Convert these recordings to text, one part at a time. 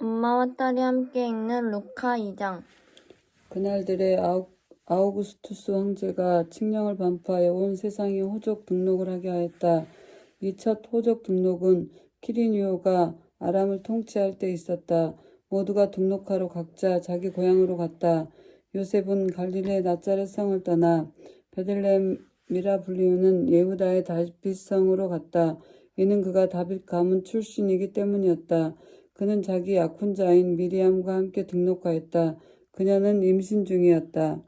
엄마와 딸이 함께 읽는 루카 2장. 그날들에 아우, 아우구스투스 황제가 칙령을 반포하여 온 세상에 호적 등록을 하게 하였다. 이 첫 호적 등록은 키리니오가 아람을 통치할 때 있었다. 모두가 등록하러 각자 자기 고향으로 갔다. 요셉은 갈릴레 나자렛 성을 떠나 베들레헴이라 불리우는 예후다의 다윗 성으로 갔다. 이는 그가 다윗 가문 출신이기 때문이었다. 그는 자기 약혼자인 미리암과 함께 등록하였다. 그녀는 임신 중이었다.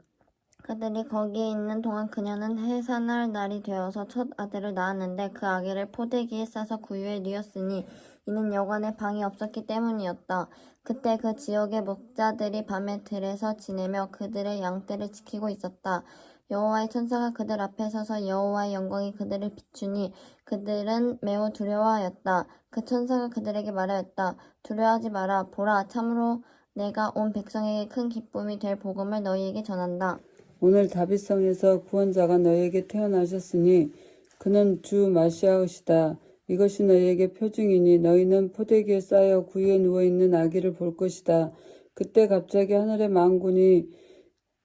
그들이 거기에 있는 동안 그녀는 해산할 날이 되어서 첫 아들을 낳았는데 그 아기를 포대기에 싸서 구유에 뉘었으니 이는 여관에 방이 없었기 때문이었다. 그때 그 지역의 목자들이 밤에 들에서 지내며 그들의 양떼를 지키고 있었다. 여호와의 천사가 그들 앞에 서서 여호와의 영광이 그들을 비추니 그들은 매우 두려워하였다. 그 천사가 그들에게 말하였다. 두려워하지 마라. 보라, 참으로 내가 온 백성에게 큰 기쁨이 될 복음을 너희에게 전한다. 오늘 다윗성에서 구원자가 너희에게 태어나셨으니 그는 주 마시아이시다. 이것이 너희에게 표징이니 너희는 포대기에 쌓여 구유에 누워 있는 아기를 볼 것이다. 그때 갑자기 하늘의 망군이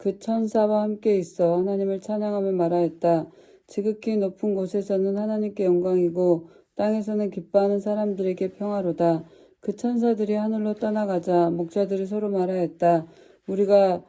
그 천사와 함께 있어 하나님을 찬양하며 말하였다. 지극히 높은 곳에서는 하나님께 영광이고 땅에서는 기뻐하는 사람들에게 평화로다. 그 천사들이 하늘로 떠나가자 목자들이 서로 말하였다. 우리가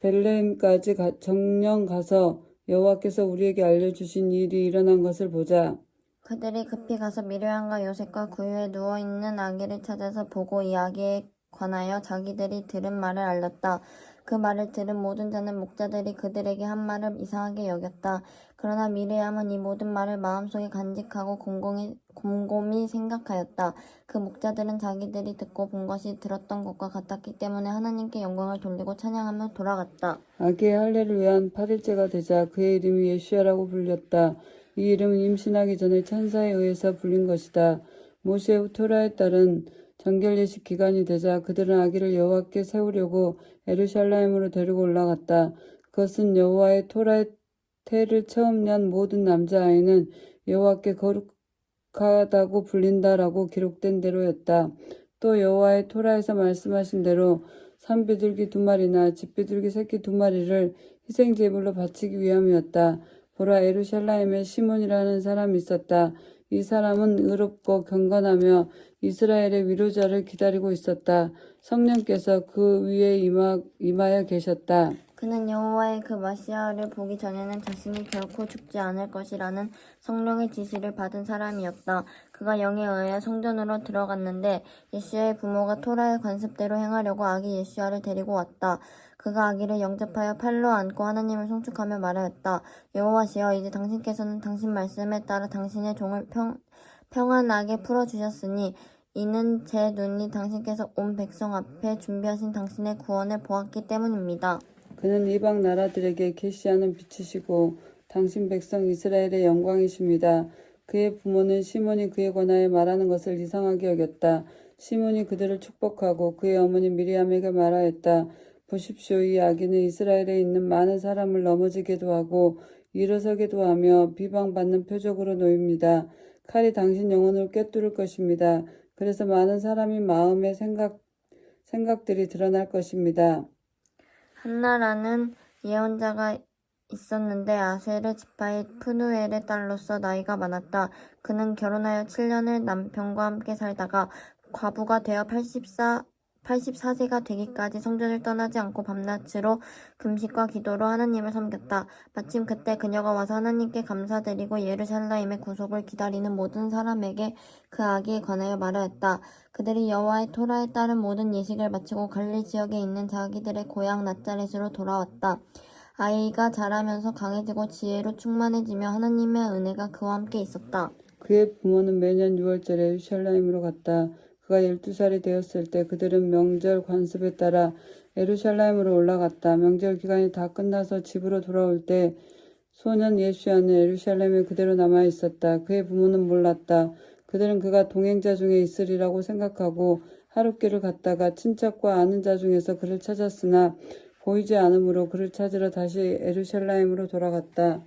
벨레헴까지 가- 정령 가서 여호와께서 우리에게 알려주신 일이 일어난 것을 보자. 그들이 급히 가서 미르암과 요셉과 구유에 누워 있는 아기를 찾아서 보고 이 아기에 관하여 자기들이 들은 말을 알렸다. 그 말을 들은 모든 자는 목자들이 그들에게 한 말을 이상하게 여겼다. 그러나 미르암은 이 모든 말을 마음속에 간직하고 곰곰이, 곰곰이 생각하였다. 그 목자들은 자기들이 듣고 본 것이 들었던 것과 같았기 때문에 하나님께 영광을 돌리고 찬양하며 돌아갔다. 아기의 할례를 위한 8일째가 되자 그의 이름이 예수야라고 불렸다. 이 이름은 임신하기 전에 천사에 의해서 불린 것이다. 모세의 토라에 따른 정결 예식 기간이 되자 그들은 아기를 여호와께 세우려고 에르샬라임으로 데리고 올라갔다. 그것은 여호와의 토라의 태를 처음 난 모든 남자아이는 여호와께 거룩하다고 불린다라고 기록된 대로였다. 또 여호와의 토라에서 말씀하신 대로 산비둘기 두 마리나 집비둘기 새끼 두 마리를 희생 제물로 바치기 위함이었다. 보라 에루샬라임에 시몬이라는 사람이 있었다. 이 사람은 의롭고 경건하며 이스라엘의 위로자를 기다리고 있었다. 성령께서 그 위에 임하, 임하여 계셨다. 그는 여호와의 그 마시아를 보기 전에는 자신이 결코 죽지 않을 것이라는 성령의 지시를 받은 사람이었다. 그가 영에 의해 성전으로 들어갔는데 예수야의 부모가 토라의 관습대로 행하려고 아기 예수야를 데리고 왔다. 그가 아기를 영접하여 팔로 안고 하나님을 송축하며 말하였다. 여호와시여 이제 당신께서는 당신 말씀에 따라 당신의 종을 평, 평안하게 풀어주셨으니 이는 제 눈이 당신께서 온 백성 앞에 준비하신 당신의 구원을 보았기 때문입니다. 그는 이방 나라들에게 계시하는 빛이시고 당신 백성 이스라엘의 영광이십니다. 그의 부모는 시몬이 그에 관하여 말하는 것을 이상하게 여겼다. 시몬이 그들을 축복하고 그의 어머니 미리암에게 말하였다. 보십시오. 이 아기는 이스라엘에 있는 많은 사람을 넘어지게도 하고 일어서게도 하며 비방받는 표적으로 놓입니다. 칼이 당신 영혼을 꿰뚫을 것입니다. 그래서 많은 사람이 마음의 생각, 생각들이 드러날 것입니다. 한나라는 예언자가 있었는데 아세르 지파의 푸누엘의 딸로서 나이가 많았다. 그는 결혼하여 7년을 남편과 함께 살다가 과부가 되어 84, 84세가 되기까지 성전을 떠나지 않고 밤낮으로 금식과 기도로 하나님을 섬겼다. 마침 그때 그녀가 와서 하나님께 감사드리고 예루살렘의 구속을 기다리는 모든 사람에게 그 아기에 관하여 말하였다. 그들이 여호와의 토라에 따른 모든 예식을 마치고 갈릴 지역에 있는 자기들의 고향 나자렛으로 돌아왔다. 아이가 자라면서 강해지고 지혜로 충만해지며 하나님의 은혜가 그와 함께 있었다. 그의 부모는 매년 6월절에 예루살렘으로 갔다. 그가 12살이 되었을 때 그들은 명절 관습에 따라 예루살렘으로 올라갔다. 명절 기간이 다 끝나서 집으로 돌아올 때 소년 예수야는 예루살렘에 그대로 남아 있었다. 그의 부모는 몰랐다. 그들은 그가 동행자 중에 있으리라고 생각하고 하룻길을 갔다가 친척과 아는 자 중에서 그를 찾았으나 보이지 않으므로 그를 찾으러 다시 예루살렘으로 돌아갔다.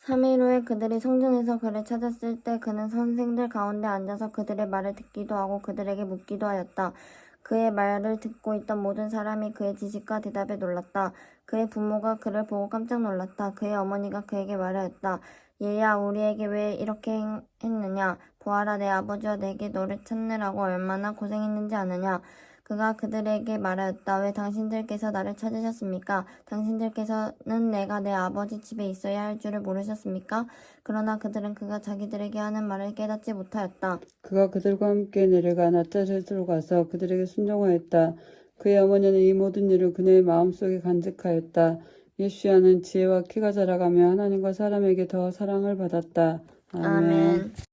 3일 후에 그들이 성전에서 그를 찾았을 때 그는 선생들 가운데 앉아서 그들의 말을 듣기도 하고 그들에게 묻기도 하였다. 그의 말을 듣고 있던 모든 사람이 그의 지식과 대답에 놀랐다. 그의 부모가 그를 보고 깜짝 놀랐다. 그의 어머니가 그에게 말하였다. 얘야, 우리에게 왜 이렇게 행- 했느냐? 보아라, 내 아버지와 내게 너를 찾느라고 얼마나 고생했는지 아느냐? 그가 그들에게 말하였다. 왜 당신들께서 나를 찾으셨습니까? 당신들께서는 내가 내 아버지 집에 있어야 할 줄을 모르셨습니까? 그러나 그들은 그가 자기들에게 하는 말을 깨닫지 못하였다. 그가 그들과 함께 내려가 나자렛으로 가서 그들에게 순종하였다. 그의 어머니는 이 모든 일을 그녀의 마음속에 간직하였다. 예수야는 지혜와 키가 자라가며 하나님과 사람에게 더 사랑을 받았다. 아멘. 아멘.